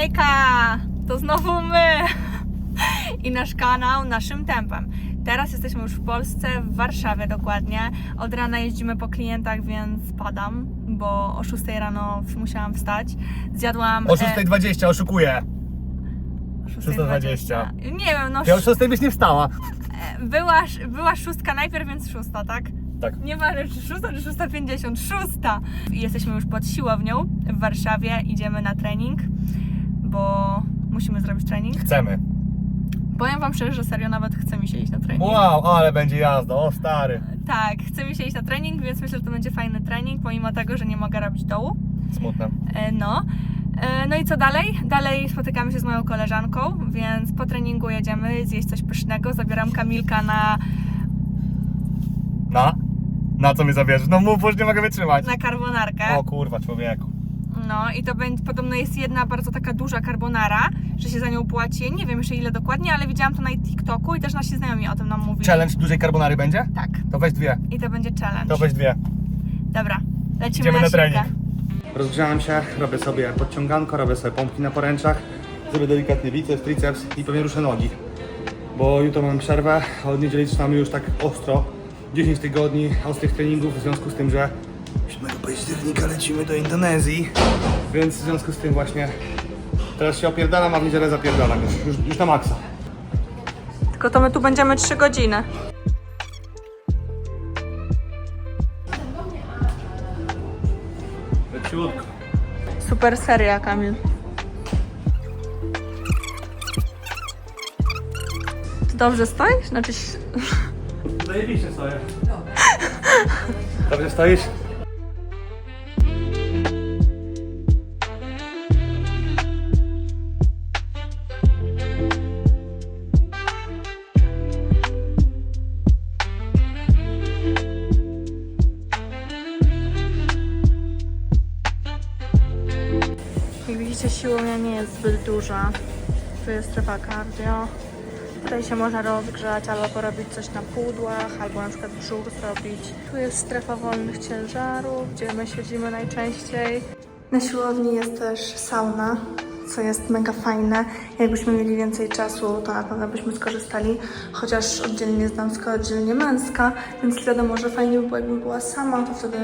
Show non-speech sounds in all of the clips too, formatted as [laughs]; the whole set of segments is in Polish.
Hejka! To znowu my! I nasz kanał naszym tempem. Teraz jesteśmy już w Polsce, w Warszawie dokładnie. Od rana jeździmy po klientach, więc padam, bo o 6 rano musiałam wstać. Zjadłam. O e, 6.20 oszukuję. o 6:20. Nie wiem, no Ty o 6.00 byś nie wstała. e, była, była szóstka najpierw, więc szósta, tak? Tak. Nie ważne, czy szósta, czy szósta pięćdziesiąt, szósta! I jesteśmy już pod siłownią w Warszawie, idziemy na trening, bo musimy zrobić trening. Chcemy. Powiem wam szczerze, że serio nawet chce mi się iść na trening. Wow, ale będzie jazda, o stary. Tak, chce mi się iść na trening, więc myślę, że to będzie fajny trening, pomimo tego, że nie mogę robić dołu. Smutne. E, No. E, No i co dalej? Dalej spotykamy się z moją koleżanką, więc po treningu jedziemy zjeść coś pysznego. Zabieram Kamilka na, Na? Na co mnie zabierzesz? No mów, już nie mogę wytrzymać. na carbonarkę. O kurwa, człowieku. No i to będzie, podobno jest jedna bardzo taka duża carbonara, że się za nią płaci. Nie wiem jeszcze ile dokładnie, ale widziałam to na TikToku i też nasi znajomi o tym nam mówili. Challenge dużej carbonary będzie? Tak. To weź dwie. I to będzie challenge. To weź dwie. Dobra, lecimy Idziemy na, na trening. Rozgrzałem się, robię sobie podciąganko, robię sobie pompki na poręczach, zrobię delikatny biceps, triceps i pewnie ruszę nogi. Bo jutro mam przerwę, a od niedzieli zaczynamy już tak ostro. 10 tygodni ostrych treningów w związku z tym, że 7 października lecimy do Indonezji. Więc w związku z tym właśnie teraz się opierdalam, a w niedzielę zapierdalam już, już, już na maksa. Tylko to my tu będziemy 3 godziny. Leciutko. Super seria, Kamil. Ty dobrze stoisz? Znaczy... Zajebiście stoję. Dobrze stoisz? Tu jest strefa cardio. Tutaj się można rozgrzać albo porobić coś na pudłach, albo na przykład brzuch zrobić. Tu jest strefa wolnych ciężarów, gdzie my siedzimy najczęściej. Na siłowni jest też sauna, co jest mega fajne. Jakbyśmy mieli więcej czasu, to na pewno byśmy skorzystali, chociaż oddzielnie jest damska, oddzielnie męska, więc wiadomo, że fajnie by było, jakbym była sama, to wtedy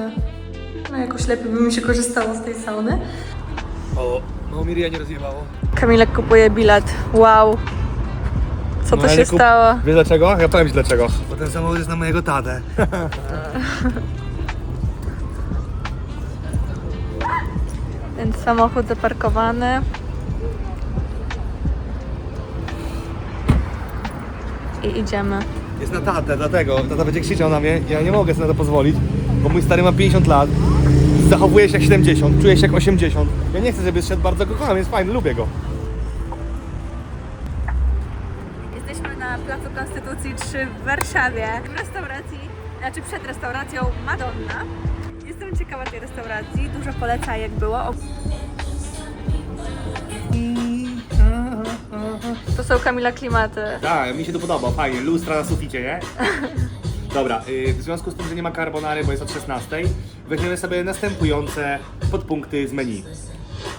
no jakoś lepiej by mi się korzystało z tej sauny. O, no Miria nie rozjebało. Kamilek kupuje bilet. Wow. Co No, to się stało? Wiesz dlaczego? Ja powiem ci dlaczego. Bo ten samochód jest na mojego tatę. [laughs] Więc samochód zaparkowany. I idziemy. Jest na tatę, dlatego tata będzie krzyczał na mnie. Ja nie mogę sobie na to pozwolić, bo mój stary ma 50 lat. Zachowuje się jak 70, czuje się jak 80. Ja nie chcę, żeby szedł bardzo go kocham, jest fajny, lubię go. Jesteśmy na Placu Konstytucji 3 w Warszawie. W restauracji, znaczy przed restauracją Madonna. Jestem ciekawa tej restauracji. Dużo polecajek było. To są Kamila klimaty. Tak, mi się to podoba, fajnie, lustra na suficie, nie? [laughs] Dobra, y, w związku z tym, że nie ma carbonary, bo jest od 16, weźmiemy sobie następujące podpunkty z menu.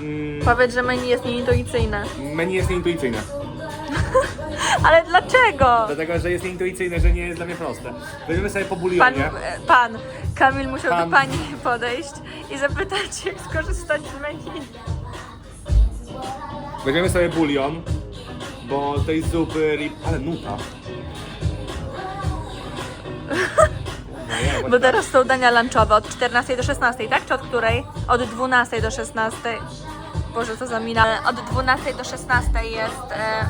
Mm, Powiedz, że menu jest nieintuicyjne. menu jest nieintuicyjne, [laughs] Ale dlaczego? dlatego że jest nieintuicyjne, że nie jest dla mnie proste. Weźmiemy sobie po Pan, bulionie. e, pan Kamil musiał Pan. do pani podejść i zapytać, [laughs] jak skorzystać z menu. Weźmiemy sobie bulion, bo tej zupy... rib- Ale nuta. [laughs] No nie, Bo teraz są dania lunchowe od 14 do 16, tak? Czy od której? Od 12 do 16. Boże, co za mina. Od 12 do 16 jest e,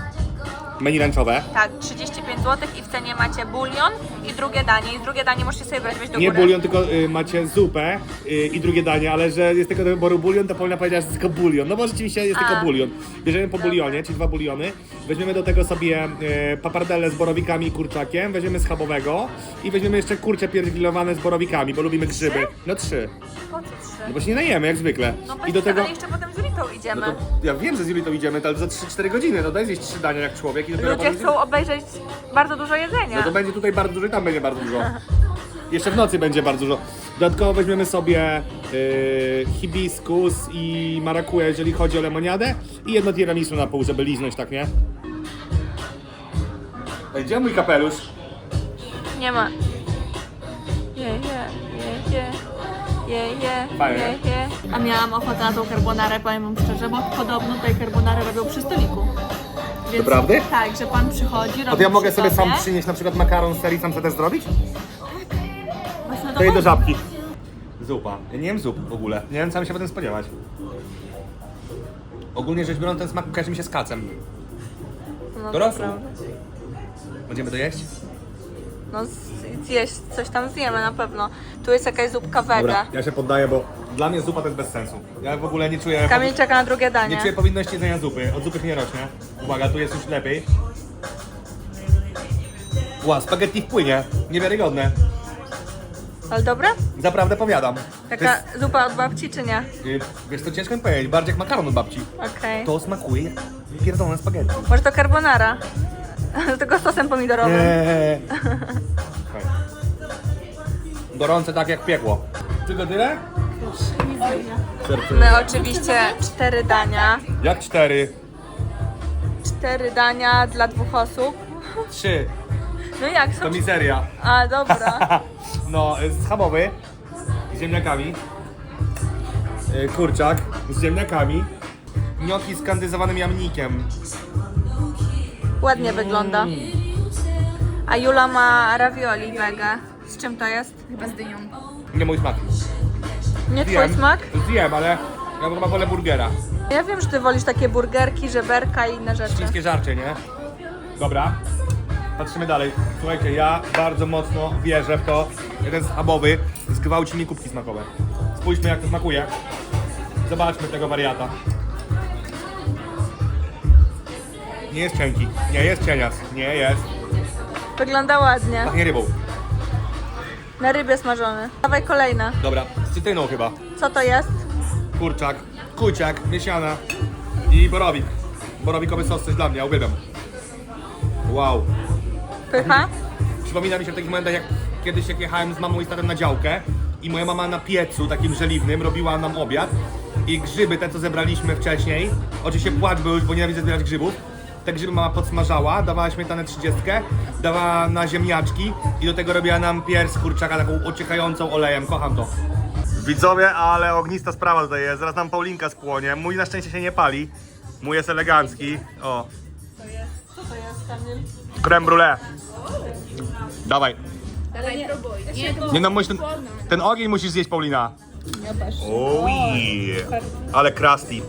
Menu lunchowe. tak 35 zł i w cenie macie bulion i drugie danie. I drugie danie możecie sobie brać weź do Nie góry. bulion, tylko y, macie zupę y, i drugie danie, ale że jest tylko do wyboru bulion, to Paulina powiedziała, że jest tylko bulion. No bo rzeczywiście jest A. tylko bulion. Bierzemy po bulionie, czyli dwa buliony. Weźmiemy do tego sobie y, papardelle z borowikami i kurczakiem, weźmiemy schabowego i weźmiemy jeszcze kurcze pierwilowane z borowikami, bo lubimy grzyby. No trzy. Po co trzy? No bo się nie najemy, jak zwykle. No I do tego... ale jeszcze potem z Ritą idziemy. No to ja wiem, że z Julitą idziemy, ale za 3-4 godziny, no daj zjeść trzy dania jak człowiek i dopiero Ludzie potem- chcą obejrzeć bardzo dużo jedzenia. No to będzie tutaj bardzo dużo i tam będzie bardzo dużo. Jeszcze w nocy będzie bardzo dużo. Dodatkowo weźmiemy sobie yy, hibiskus i marakuję, jeżeli chodzi o lemoniadę i jedno tiramisu na pół, żeby liznąć, tak nie? Ej, Gdzie mój kapelusz? Nie ma. Fajnie. A miałam ochotę na tą carbonarę, powiem wam szczerze, bo podobno tej carbonarę robią przy stoliku. Więc, Doprawdy? Tak, że pan przychodzi, robi A to ja mogę przy sobie sam przynieść na przykład makaron z serii, sam sobie też zrobić? Właśnie To jej do żabki. Zupa. Ja nie wiem zup w ogóle. Nie wiem, co mam się potem spodziewać. Ogólnie rzecz biorąc, ten smak kojarzy mi się z kacem. No, Do to rosół. prawda. Będziemy to jeść? No zjeść, coś tam zjemy na pewno. Tu jest jakaś zupka wege. Dobra, ja się poddaję, bo dla mnie zupa to jest bez sensu. Ja w ogóle nie czuję... Kamil czeka na drugie danie. Nie czuję powinności jedzenia zupy. Od zupy się nie rośnie. Uwaga, tu jest już lepiej. Ła, spaghetti wpłynie. Niewiarygodne. Ale dobra? Zaprawdę powiadam. Taka To zupa od babci czy nie? jest, y, wiesz co, ciężko mi powiedzieć. Bardziej jak makaron od babci. Okej. To smakuje jak pierdolone spaghetti. Może to carbonara? [laughs] Tylko z sosem pomidorowym. Nie. Fajnie. Gorące tak jak piekło. Tylko tyle? My oczywiście cztery dania. Jak cztery? Cztery dania dla dwóch osób. Trzy. No jak są? To mizeria. A, dobra. [laughs] No, schabowy z ziemniakami. Y, Kurczak z ziemniakami. Gnocchi z kandyzowanym jamnikiem. Ładnie wygląda. A Jula ma ravioli wege. Z czym to jest? Chyba z dynią. Nie mój smak. Nie twój smak? Zjem, ale ja chyba wolę burgera. Ja wiem, że ty wolisz takie burgerki, żeberka i inne rzeczy. Chińskie żarcie, nie? Dobra. Patrzymy dalej. Słuchajcie, ja bardzo mocno wierzę w to, że ten schabowy zgwałci mi kubki smakowe. Spójrzmy jak to smakuje. Zobaczmy tego wariata. Nie jest cienki. Nie jest cienias. Nie jest. Wygląda ładnie. Pachnie rybą. Na rybie smażony. Dawaj kolejne. Dobra, z cytryną chyba. Co to jest? Kurczak, kuciak, miesiana i borowik. Borowikowy sos coś dla mnie, ja uwielbiam. Wow. Pycha? Przypomina mi się w takich momentach, jak kiedyś jak jechałem z mamą i z tatem na działkę i moja mama na piecu takim żeliwnym robiła nam obiad i grzyby, te co zebraliśmy wcześniej, oczywiście płacz był już, bo nienawidzę zbierać grzybów, grzyby mama podsmażała, dawała śmietanę 30, dawała na ziemniaczki i do tego robiła nam pierś z kurczaka taką ociekającą olejem, kocham to. Widzowie, ale ognista sprawa tutaj jest, zaraz nam Paulinka spłonie, mój na szczęście się nie pali, mój jest elegancki, o, Co to jest, Kamil? creme brulee. Dawaj. Dawaj, próbuj. Nie, to Nie no, musisz ten, ten ogień musisz zjeść, Paulina. Oj, ale krusty.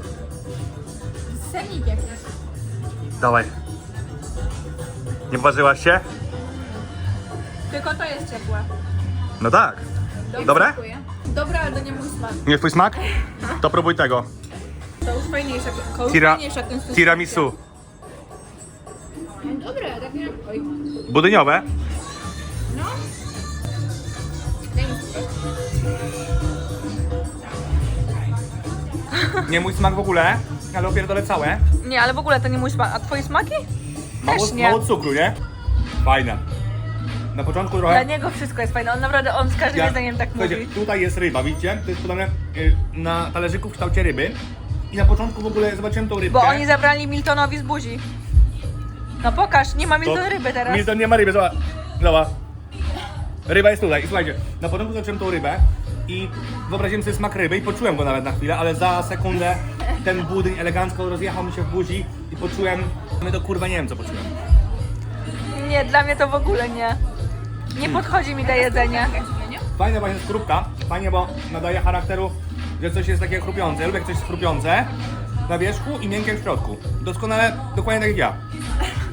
sernik jakiś. Dawaj. Nie ważyłaś się? Tylko to jest ciepłe. No tak. Dobre? Dziękuję. Dobra, ale to nie mój smak. Nie twój smak? [laughs] To próbuj tego. To już fajniejsze. To już Tira, tiramisu. Dobre, tak nie? Oj. Budyniowe. No. Daj mi spróbować. Nie mój smak w ogóle, ale opierdolę całe. Nie, ale w ogóle to nie mój smak. A twoje smaki? Mało, Też nie. mało cukru, nie? Fajne. Na początku trochę... Dla niego wszystko jest fajne. On naprawdę, on z każdym jedzeniem tak Słuchajcie, mówi. tutaj jest ryba, widzicie? To jest podane y, na talerzyku w kształcie ryby. I na początku w ogóle zobaczyłem tą rybkę. Bo oni zabrali Miltonowi z buzi. No pokaż, nie ma To- Milton ryby teraz. Milton nie ma ryby, zobacz. Zobacz. Ryba jest tutaj. I słuchajcie, na początku zobaczyłem tą rybę i wyobraziłem sobie smak ryby i poczułem go nawet na chwilę, ale za sekundę ten budyń elegancko rozjechał mi się w buzi i poczułem, my to kurwa nie wiem co poczułem. Nie, dla mnie to w ogóle nie. Nie podchodzi mi to jedzenie. Fajna właśnie skorupka, fajnie, bo nadaje charakteru, że coś jest takie chrupiące. Ja lubię jak coś jest chrupiące na wierzchu i miękkie w środku. Doskonale, dokładnie tak jak ja.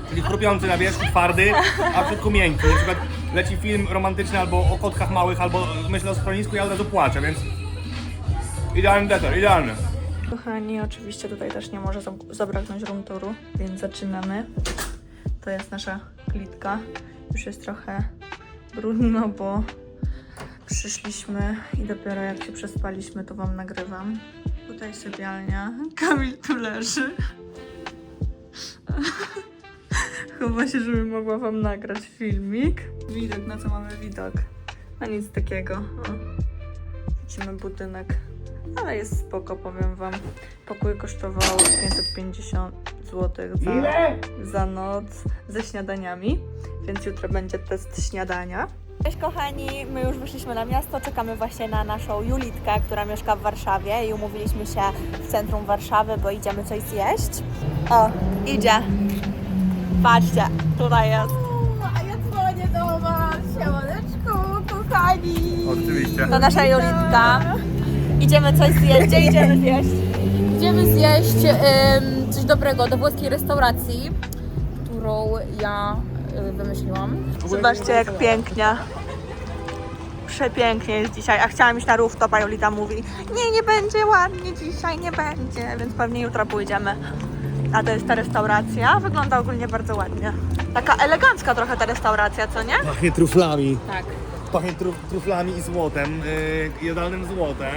Czyli chrupiący na wierzchu, twardy, a w środku miękki. Na przykład leci film romantyczny albo o kotkach małych, albo myślę o schronisku i ja od razu płaczę, więc idealny deser, idealny. Kochani, oczywiście tutaj też nie może zab- zabraknąć room touru, więc zaczynamy. To jest nasza klitka. Już jest trochę brudno, bo przyszliśmy i dopiero jak się przespaliśmy, to wam nagrywam. Tutaj sypialnia. [laughs] Kamil tu leży. [laughs] Chyba się, żebym mogła wam nagrać filmik. Widok, na co mamy widok? A nic takiego. O. oczyścimy budynek. Ale jest spoko, powiem wam. Pokój kosztował 550 zł za, za noc ze śniadaniami, więc jutro będzie test śniadania. Cześć kochani, my już wyszliśmy na miasto, czekamy właśnie na naszą Julitkę, która mieszka w Warszawie i umówiliśmy się w centrum Warszawy, bo idziemy coś zjeść. O, idzie. Patrzcie, tutaj jest. A ja dzwonię do was. Siemaneczku, kochani. Oczywiście. To nasza Julitka. Idziemy coś zjeść. Gdzie idziemy zjeść? Idziemy zjeść coś dobrego do włoskiej restauracji, którą ja y, wymyśliłam. Zobaczcie jak pięknie. Przepięknie jest dzisiaj, a chciałam iść na rooftop, a Julita mówi nie, nie będzie ładnie dzisiaj, nie będzie, więc pewnie jutro pójdziemy. A to jest ta restauracja, wygląda ogólnie bardzo ładnie. Taka elegancka trochę ta restauracja, co nie? Pachnie truflami. Tak. Pachnie truf, truflami i złotem, yy, jadalnym złotem.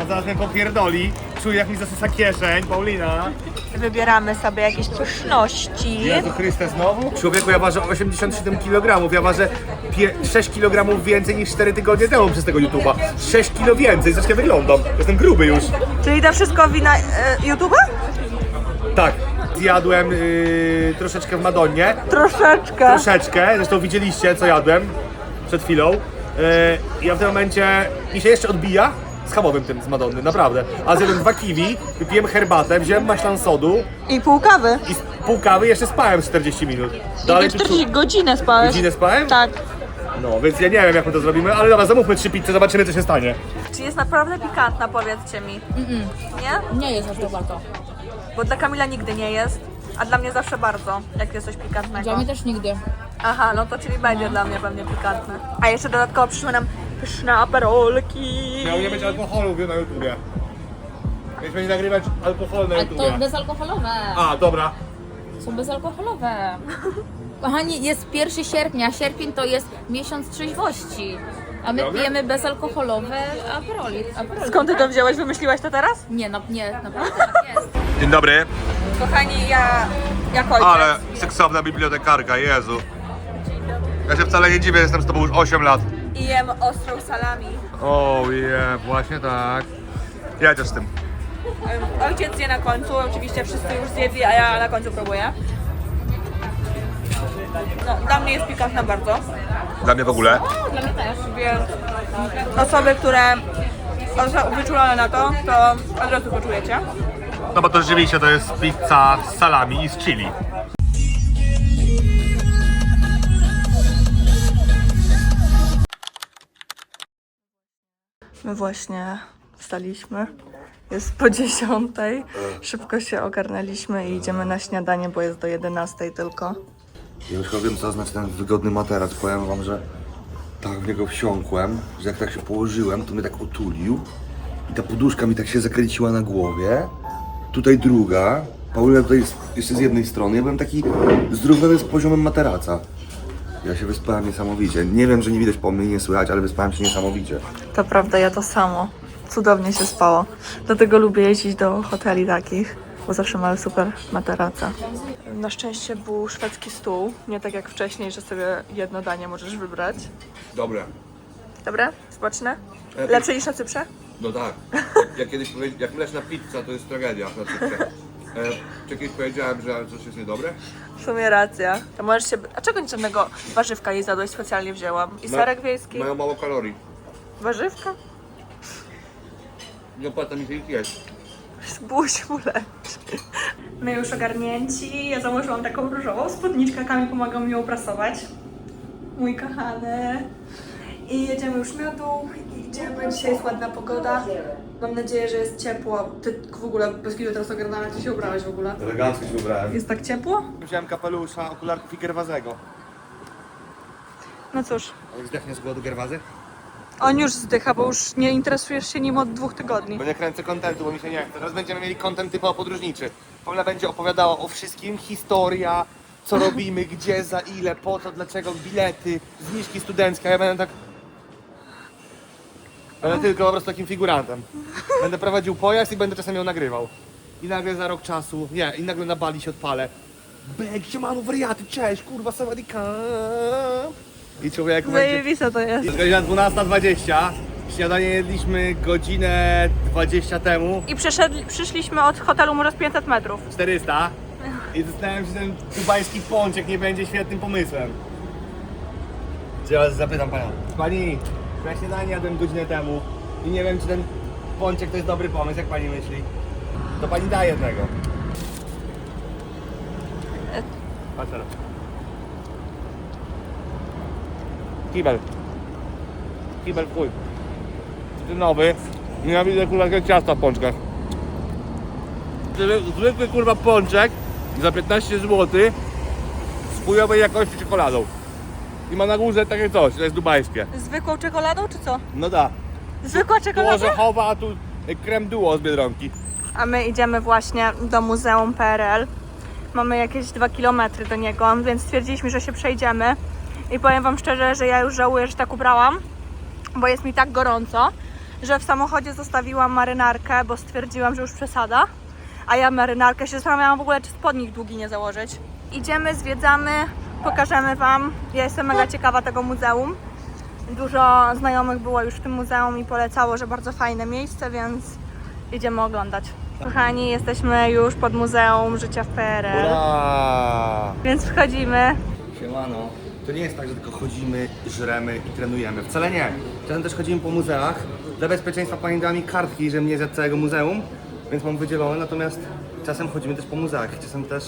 A, zaraz mnie popierdoli. Czuję jak mi zasysa kieszeń, Paulina. Wybieramy sobie jakieś pyszności. Jezu Chryste znowu? Człowieku, ja ważę 87 kg, ja ważę pie- 6 kg więcej niż 4 tygodnie temu przez tego YouTube'a. 6 kg więcej, zresztą wyglądam. Jestem gruby już. Czyli to wszystko wina e, YouTube'a? Zjadłem yy, troszeczkę w Madonnie. Troszeczkę. Troszeczkę, zresztą widzieliście co jadłem przed chwilą. Yy, ja w tym momencie mi się jeszcze odbija z hamowym tym z Madonny, naprawdę. A zjadłem dwa kiwi, wypiłem herbatę, wziąłem maślan sodu I pół kawy. i z pół kawy jeszcze spałem 40 minut. Dalej tu- 40 godzinę spałeś. Godzinę spałem? Tak. No, więc ja nie wiem jak my to zrobimy, ale dobra, zamówmy trzy pizze, zobaczymy co się stanie. Czy jest naprawdę pikantna, powiedzcie mi. Nie? Nie jest aż tak bardzo. Bo dla Kamila nigdy nie jest, a dla mnie zawsze bardzo, jak jest coś pikantnego. Dla mnie też nigdy. Aha, no to czyli będzie dla mnie pewnie pikantne. A jeszcze dodatkowo przyszły nam pyszne aperolki. Miał nie być alkoholu na YouTubie. Mieliśmy nie nagrywać alkohol na Ale to YouTubie. bezalkoholowe. A, dobra. Są bezalkoholowe. [laughs] Kochani, jest 1 sierpnia. Sierpień to jest miesiąc trzeźwości. A my Dobra. pijemy bezalkoholowe aperoli. aperoli. Skąd ty to wziąłeś? Wymyśliłaś to teraz? Nie, no, nie, naprawdę tak jest. Dzień dobry. Kochani, ja jak ojciec. Ale seksowna bibliotekarka, Jezu. Ja się wcale nie dziwię, jestem z tobą już 8 lat. I jem ostrą salami. O oh, yeah, właśnie tak. Ja też z tym. Ym, Ojciec zje na końcu, oczywiście wszyscy już zjedli, a ja na końcu próbuję. No, dla mnie jest pikantna bardzo, Dla mnie w ogóle. Dla mnie też. więc osoby, które są wyczulone na to, to od razu poczujecie. No bo to rzeczywiście to jest pizza z salami i z chili. My właśnie wstaliśmy. Jest po dziesiątej. Szybko się ogarnęliśmy i idziemy na śniadanie, bo jest do 11 tylko. Ja już wiem, co znaczy ten wygodny materac. Powiem wam, że tak w niego wsiąkłem, że jak tak się położyłem, to mnie tak otulił i ta poduszka mi tak się zakręciła na głowie. Tutaj druga, Paulina tutaj jest jeszcze z jednej strony. Ja byłem taki zrównany z poziomem materaca. Ja się wyspałem niesamowicie. Nie wiem, że nie widać po mnie, nie słychać, ale wyspałem się niesamowicie. To prawda, ja to samo. Cudownie się spało. Dlatego lubię jeździć do hoteli takich, bo zawsze mają super materace. Na szczęście był szwedzki stół, nie tak jak wcześniej, że sobie jedno danie możesz wybrać. Dobre. Dobre? Smaczne? Lepsze niż na Cyprze? No tak. Jak kiedyś powiedziałem, jak mleczna pizza to jest tragedia na cyfrze. E, czy kiedyś powiedziałem, że coś jest niedobre? W sumie racja. To możesz się... A czego nic żadnego warzywka nie zjadłeś? Specjalnie wzięłam. I serek wiejski? Mają mało kalorii. Warzywka? Nie opłaca mi się ich jeść. Się mu lepsze. My już ogarnięci. Ja założyłam taką różową spódniczkę, Kamil pomagał mi ją prasować. Mój kochany. I jedziemy już na dół. Idziemy. Dzisiaj jest ładna pogoda. Mam nadzieję, że jest ciepło. Ty w ogóle bez kitu teraz ogarnęłam, jak ty się ubrałeś w ogóle. Elegancko się ubrałem. Jest tak ciepło? Wziąłem kapelusza, okularków i gerwazego. No cóż. Jak zdechnie z głodu gerwazy? On już zdycha, bo już nie interesujesz się nim od dwóch tygodni. Bo nie kręcę kontentu, bo mi się nie chce. Teraz będziemy mieli kontent typowo podróżniczy. Paula będzie opowiadała o wszystkim, historia, co robimy, gdzie, za ile, po co, dlaczego, bilety, zniżki studenckie, a ja będę tak... Będę tylko po prostu takim figurantem. Będę prowadził pojazd i będę czasem ją nagrywał. I nagle za rok czasu, nie, i nagle na Bali się odpalę. Bek, siemano, wariaty, cześć, kurwa, sawadika. I człowieku będzie... Zajebiste to jest. Jest godzina 12.20. Śniadanie jedliśmy godzinę 20 temu, I przyszedli, przyszliśmy od hotelu z 500 metrów. 400 i zastanawiam się, czy ten dubański pączek nie będzie świetnym pomysłem. Zaraz zapytam panią. Pani, ja śniadanie jadłem godzinę temu i nie wiem, czy ten pączek to jest dobry pomysł, jak pani myśli? To pani da jednego. Patrz teraz. Kibel. Kibel. Ty nowy. Nienawidzę kurwa takie ciasta w pączkach. Zwykły kurwa pączek za 15 zł z chujowej jakości czekoladą. I ma na górze takie coś, to jest dubajskie. Zwykłą czekoladą czy co? No da. Zwykła Tu czekolada? orzechowa, a tu krem duo z Biedronki. A my idziemy właśnie do Muzeum PRL. Mamy jakieś 2 km do niego, więc stwierdziliśmy, że się przejdziemy. I powiem Wam szczerze, że ja już żałuję, że tak ubrałam, bo jest mi tak gorąco, że w samochodzie zostawiłam marynarkę, bo stwierdziłam, że już przesada. A ja marynarkę się zastanawiałam w ogóle, czy spodnik długi nie założyć. Idziemy, zwiedzamy, pokażemy Wam. Ja jestem mega ciekawa tego muzeum. Dużo znajomych było już w tym muzeum i polecało, że bardzo fajne miejsce, więc idziemy oglądać. Kochani, jesteśmy już pod Muzeum Życia w PRL, Ura! więc wchodzimy. Siemano. To nie jest tak, że tylko chodzimy, żremy i trenujemy. Wcale nie. Czasem też chodzimy po muzeach. Dla bezpieczeństwa pani dała mi kartki, że mnie z całego muzeum, więc mam wydzielone. Natomiast czasem chodzimy też po muzeach. Czasem też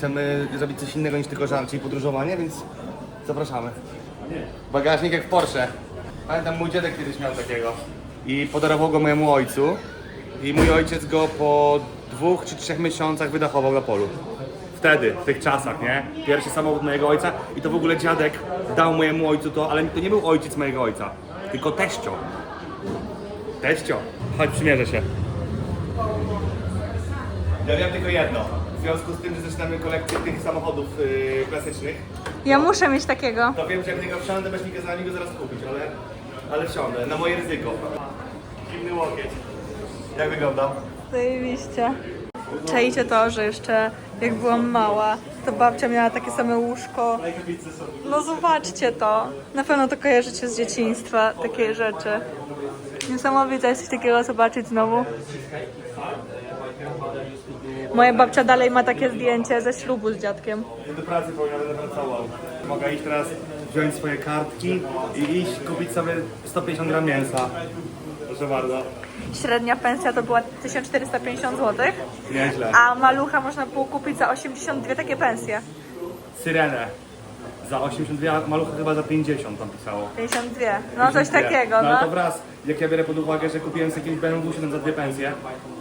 chcemy zrobić coś innego niż tylko żarcie i podróżowanie, więc zapraszamy. Bagażnik jak w Porsche. Pamiętam, mój dziadek kiedyś miał takiego i podarował go mojemu ojcu. I mój ojciec go po dwóch czy trzech miesiącach wydachował na polu. Wtedy, w tych czasach, nie? Pierwszy samochód mojego ojca i to w ogóle dziadek dał mojemu ojcu to, ale to nie był ojciec mojego ojca, tylko teścio. Teścio. Chodź, przymierzę się. Ja wiem tylko jedno. W związku z tym, że zaczynamy kolekcję tych samochodów yy, klasycznych, Ja muszę mieć takiego. to wiem, że jak niego wsiądę, bez mi kazali go zaraz kupić, ale, ale wsiądę, na moje ryzyko. Zimny łokieć. Jak wygląda? Zajebiście. Czajcie to, że jeszcze jak byłam mała, to babcia miała takie same łóżko. No zobaczcie to. Na pewno to kojarzycie z dzieciństwa, takie rzeczy. Niesamowite jest coś takiego zobaczyć znowu. Moja babcia dalej ma takie zdjęcie ze ślubu z dziadkiem. Do pracy powinien będę pracował. Mogę iść teraz wziąć swoje kartki i iść kupić sobie 150 gram mięsa. Proszę bardzo. Średnia pensja to była 1450 zł, Nieźle. a malucha można było kupić za 82 takie pensje. Syrenę. Za 82, a malucha chyba za 50 tam pisało. 52. No coś 52. takiego, No ale to no. wraz, jak ja biorę pod uwagę, że kupiłem sobie jakieś BMW 7 za dwie pensje,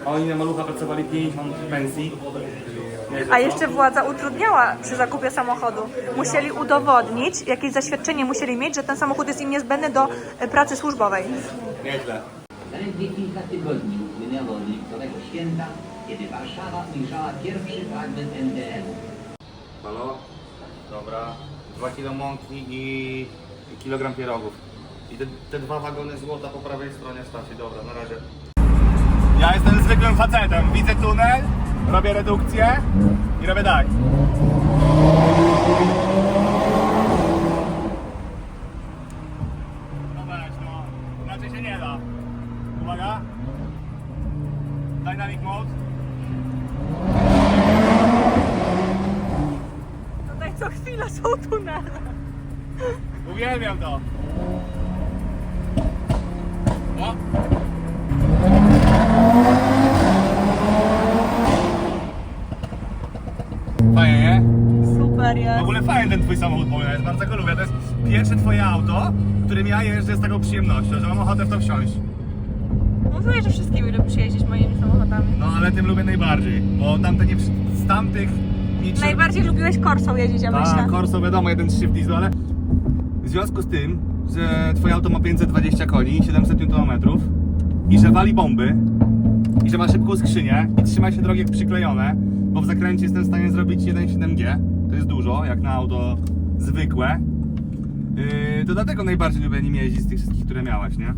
a oni na malucha pracowali 50 pensji. Nieźle, A co? jeszcze władza utrudniała przy zakupie samochodu. Musieli udowodnić, jakieś zaświadczenie musieli mieć, że ten samochód jest im niezbędny do e, pracy służbowej. Nieźle. Zaledwie kilka tygodni upłynęło od lipcowego święta, kiedy Warszawa ujrzała pierwszy fragment NDM. Halo? Dobra. 2 kilo mąki i, i kilogram pierogów. I te, te dwa wagony złota po prawej stronie stacji. Dobra, na razie. Ja jestem zwykłym facetem. Widzę tunel, robię redukcję i robię tak. Co chwilę są tunele. Uwielbiam to. O. Fajnie, nie? Super W jest. ogóle fajny ten twój samochód, bo ja bardzo go lubię. To jest pierwsze twoje auto, którym ja jeżdżę z taką przyjemnością, że mam ochotę w to wsiąść. Mówiłeś, że wszystkimi lubię przyjeździć moimi samochodami. No ale tym lubię najbardziej, bo tamte nie... przy- Z tamtych... Najbardziej lubiłeś Corsą jeździć, ja myślę. Tak, Corso wiadomo, jeden shift diesel, ale w związku z tym, że twoje auto ma 520 koni, 700 Nm i że wali bomby i że ma szybką skrzynię i trzyma się drogi jak przyklejone, bo w zakręcie jestem w stanie zrobić 1,7G, to jest dużo, jak na auto zwykłe, yy, to dlatego najbardziej lubię nim jeździć z tych wszystkich, które miałaś, nie?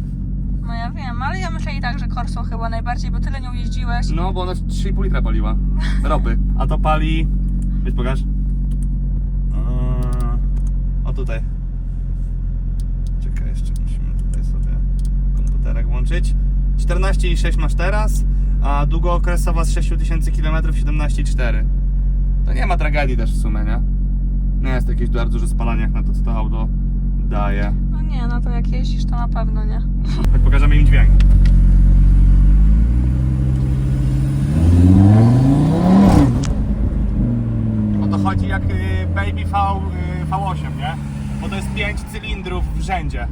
No ja wiem, ale ja myślę i tak, że Corsą chyba najbardziej, bo tyle nią jeździłeś. No, bo ona 3,5 litra paliła ropy, [laughs] a to pali... Weź pokaż. Yy, O tutaj. Czekaj, jeszcze musimy tutaj sobie... baterek włączyć. 14,6 masz teraz, a długookresowa z 6000 km 17,4. To nie ma tragedii też w sumie, nie? Nie jest jakieś bardzo duże spalanie jak na to, co to auto daje. No nie, no to jak jeździsz, to na pewno nie. Tak [laughs] pokażemy im dźwięk. Chodzi jak y, Baby V, y, V8, nie? Bo to jest 5 cylindrów w rzędzie.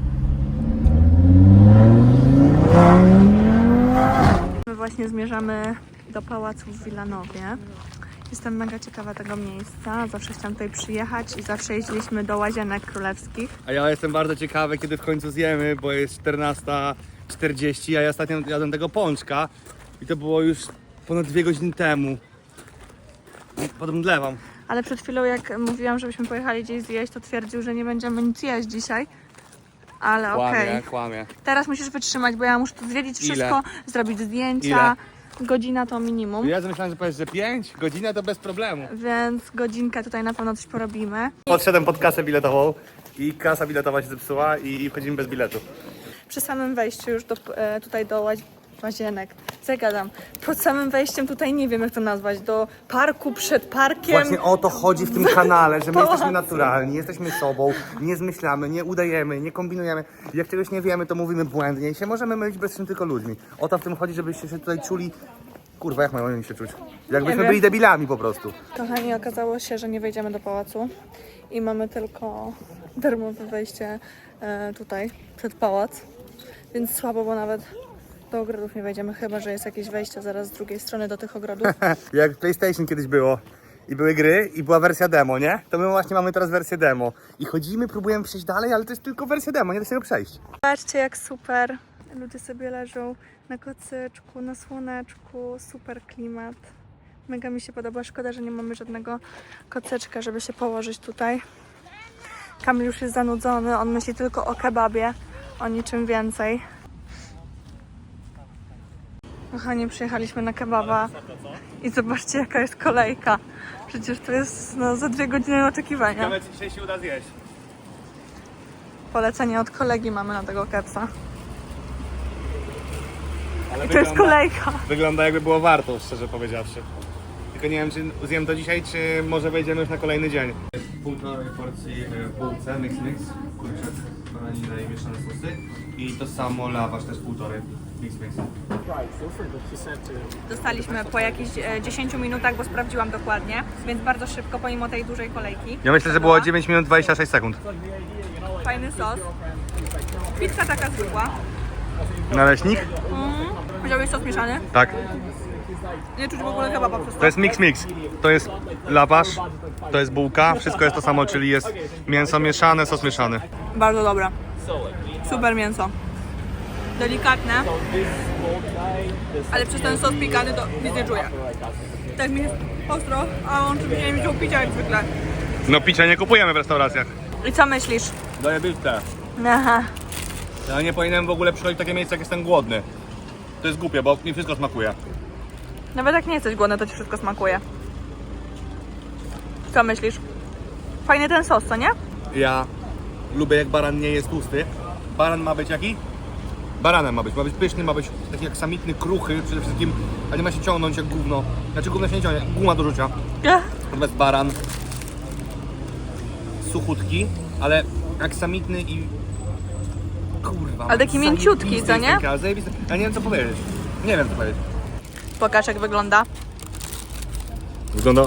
My właśnie zmierzamy do pałacu w Wilanowie. Jestem mega ciekawa tego miejsca. Zawsze chciałam tutaj przyjechać i zawsze jeździliśmy do Łazienek Królewskich. A ja jestem bardzo ciekawy, kiedy w końcu zjemy, bo jest 14.40, a ja ostatnio jadłem tego pączka i to było już ponad dwie godziny temu. Potem dlewam. Ale przed chwilą, jak mówiłam, żebyśmy pojechali gdzieś zjeść, to twierdził, że nie będziemy nic jeść dzisiaj. Ale okej. Kłamie, kłamie. Teraz musisz wytrzymać, bo ja muszę tu zwiedzić Ile? wszystko, zrobić zdjęcia. Godzina to minimum. Ja myślałem, że powiesz, że 5 godzina to bez problemu. Więc godzinkę tutaj na pewno coś porobimy. Podszedłem pod kasę biletową i kasa biletowa się zepsuła i, wchodzimy bez biletu. Przy samym wejściu już do, e, tutaj do łazienek, zagadam, pod samym wejściem tutaj nie wiem jak to nazwać, do parku, przed parkiem. Właśnie o to chodzi w tym kanale, że my [laughs] jesteśmy naturalni, jesteśmy sobą, nie zmyślamy, nie udajemy, nie kombinujemy. Jak czegoś nie wiemy, to mówimy błędnie i się możemy mylić bez tym tylko ludźmi. O to w tym chodzi, żebyście się tutaj czuli... Kurwa, jak mają się czuć? Jakbyśmy byli debilami po prostu. Kochani, okazało się, że nie wejdziemy do pałacu i mamy tylko darmowe wejście e, tutaj, przed pałac, więc słabo, bo nawet do ogrodów nie wejdziemy, chyba że jest jakieś wejście zaraz z drugiej strony do tych ogrodów. [laughs] Jak PlayStation kiedyś było i były gry i była wersja demo, nie? To my właśnie mamy teraz wersję demo. I chodzimy, próbujemy przejść dalej, ale to jest tylko wersja demo, nie da się tego przejść. Patrzcie jak super. Ludzie sobie leżą na kocyczku, na słoneczku, super klimat. Mega mi się podoba. Szkoda, że nie mamy żadnego koceczka, żeby się położyć tutaj. Kamil już jest zanudzony, on myśli tylko o kebabie, o niczym więcej. Kochani, przyjechaliśmy na kebaba i zobaczcie jaka jest kolejka. Przecież to jest no, za dwie godziny oczekiwania. co dzisiaj się uda zjeść. Polecenie od kolegi mamy na tego kepsa. Ale I to jest kolejka. Wygląda jakby było warto, szczerze powiedziawszy. Tylko nie wiem, czy zjem to dzisiaj, czy może wejdziemy już na kolejny dzień. Półtorej porcji e, bułce, mix mix, kurczak, baranina i mieszane sosy. I to samo lawasz też półtorej. Dostaliśmy po jakichś e, 10 minutach, bo sprawdziłam dokładnie, więc bardzo szybko, pomimo tej dużej kolejki. Ja myślę, że było 9 minut 26 sekund. Fajny sos. Pizza taka zwykła. Naleśnik? Powiedziałbyś sos mieszany? Tak. Nie czuć w ogóle kebaba przez To jest mix mix. To jest lawasz, to jest bułka, wszystko jest to samo, czyli jest mięso mieszane, sos mieszany. Bardzo dobre. Super mięso. Delikatne. Ale przez ten sos pikany to nic nie czuję. Tak mi jest ostro, a on oczywiście nie wziął picia jak zwykle. No picia nie kupujemy w restauracjach. I co myślisz? Daję bitę. Aha. Ja nie powinienem w ogóle przychodzić w takie miejsce, jak jestem głodny. To jest głupie, bo mi wszystko smakuje. Nawet jak nie jesteś głodny, to ci wszystko smakuje. Co myślisz? Fajny ten sos, co nie? Ja lubię jak baran nie jest tłusty. Baran ma być jaki? Baranem ma być, ma być pyszny, ma być taki jak samitny, kruchy przede wszystkim, a nie ma się ciągnąć jak gówno. Znaczy gówno się nie ciągnie, guma do rzucia. Natomiast baran suchutki, ale jak samitny i... Kurwa. Ale taki mięciutki, co nie? kawę, zajebisty. Ja nie wiem co powiedzieć. Nie wiem co powiedzieć. Pokaż jak wygląda. Wygląda,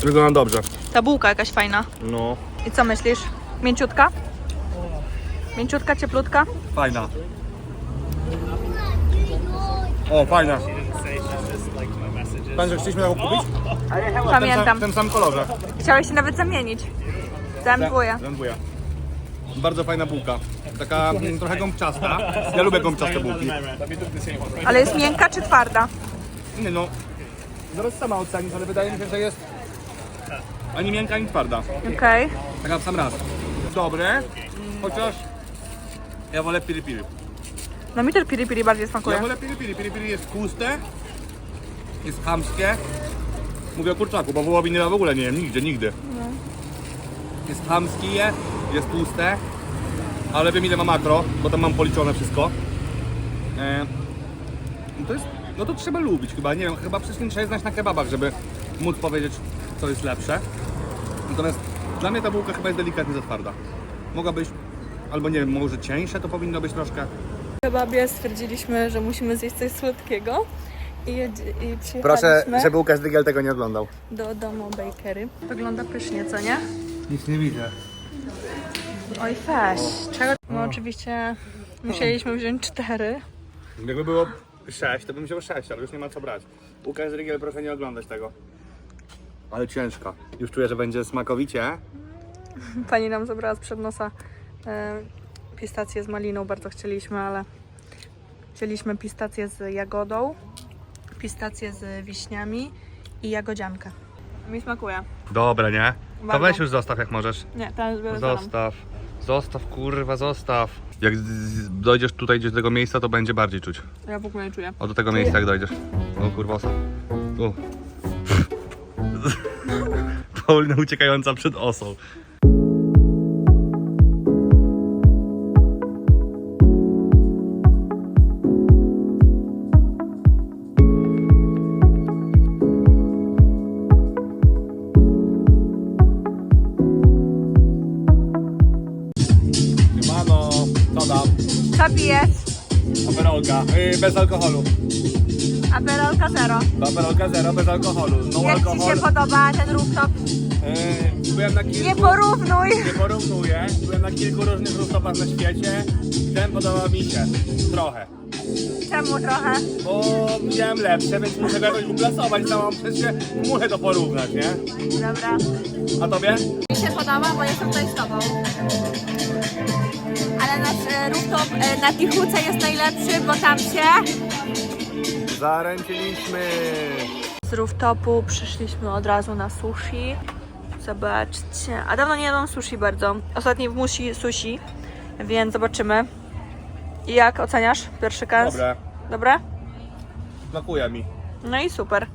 wygląda dobrze. Ta bułka jakaś fajna. No, I co myślisz? Mięciutka? Mięciutka, cieplutka? fajna. O, fajna. Pamiętasz, chcieliśmy taką kupić? Pamiętam. W tym samym kolorze. Chciałeś się nawet zamienić. Zębuję. Zębuję. Bardzo fajna bułka. Taka mm, trochę gąbczasta. Ja lubię gąbczaste bułki. Ale jest miękka czy twarda? Nie no, zaraz sama ocenisz, ale wydaje mi się, że jest ani miękka, ani twarda. Okej. Taka w sam raz. Dobre, chociaż ja wolę piri piri. No mi też piri piri bardziej Ja smakuje. wolę piri piri. Piri piri jest tłuste, jest chamskie. Mówię o kurczaku, bo wołowiny ja w ogóle nie jem nigdzie, nigdy. Jest chamski je, jest tłuste, ale wiem ile ma makro, bo tam mam policzone wszystko. E, no to jest, no to trzeba lubić chyba, nie wiem, chyba wszystkim trzeba znać na kebabach, żeby móc powiedzieć, co jest lepsze. Natomiast dla mnie ta bułka chyba jest delikatnie za twarda. Mogła być, albo nie wiem, może cieńsze to powinno być troszkę. Kebabie stwierdziliśmy, że musimy zjeść coś słodkiego i, i Proszę, żeby Łukasz Dygiel tego nie oglądał. do domu Bakery. Wygląda pysznie, co nie? Nic nie widzę. Oj, feś. Czego? No oczywiście musieliśmy wziąć cztery. Jakby było 6, to bym wziął 6, ale już nie ma co brać. Łukasz Rygiel, proszę nie oglądać tego. Ale ciężka. Już czuję, że będzie smakowicie. Pani nam zabrała z przed nosa pistację z maliną, bardzo chcieliśmy, ale wzięliśmy pistację z jagodą, pistację z wiśniami i jagodziankę. Mi smakuje. Dobre, nie? To Bardzo. weź już zostaw jak możesz. Nie, teraz biorę. Zostaw. Zostaw, kurwa, zostaw. Jak z- z- dojdziesz tutaj gdzieś do tego miejsca, to będzie bardziej czuć. Ja w ogóle nie czuję. O, do tego miejsca jak dojdziesz. O kurwa, osa. Paulina [laughs] uciekająca przed osą. Bez alkoholu. Aperolka zero. Aperolka zero, bez alkoholu. No Jak Ci alkohol. się podoba ten rooftop? Yy, byłem na kilku... Nie porównuj! Nie porównuję. Byłem na kilku różnych rooftopach na świecie. Ten podobał mi się. Trochę. Czemu trochę? Bo miałem lepsze, więc muszę go jakoś uplasować całą przez się. Muszę to porównać, nie? Dobra. A tobie? Mi się podoba, bo jestem tutaj z tobą. Ale nasz rooftop e, na Tichuce jest najlepszy, bo tam się... Zaręczyliśmy. Z rooftopu przyszliśmy od razu na sushi. Zobaczcie. A dawno nie jadłam sushi bardzo. Ostatni w musi sushi, więc zobaczymy. I jak oceniasz pierwszy kans? Dobre. Dobre? Smakuje mi. No i super.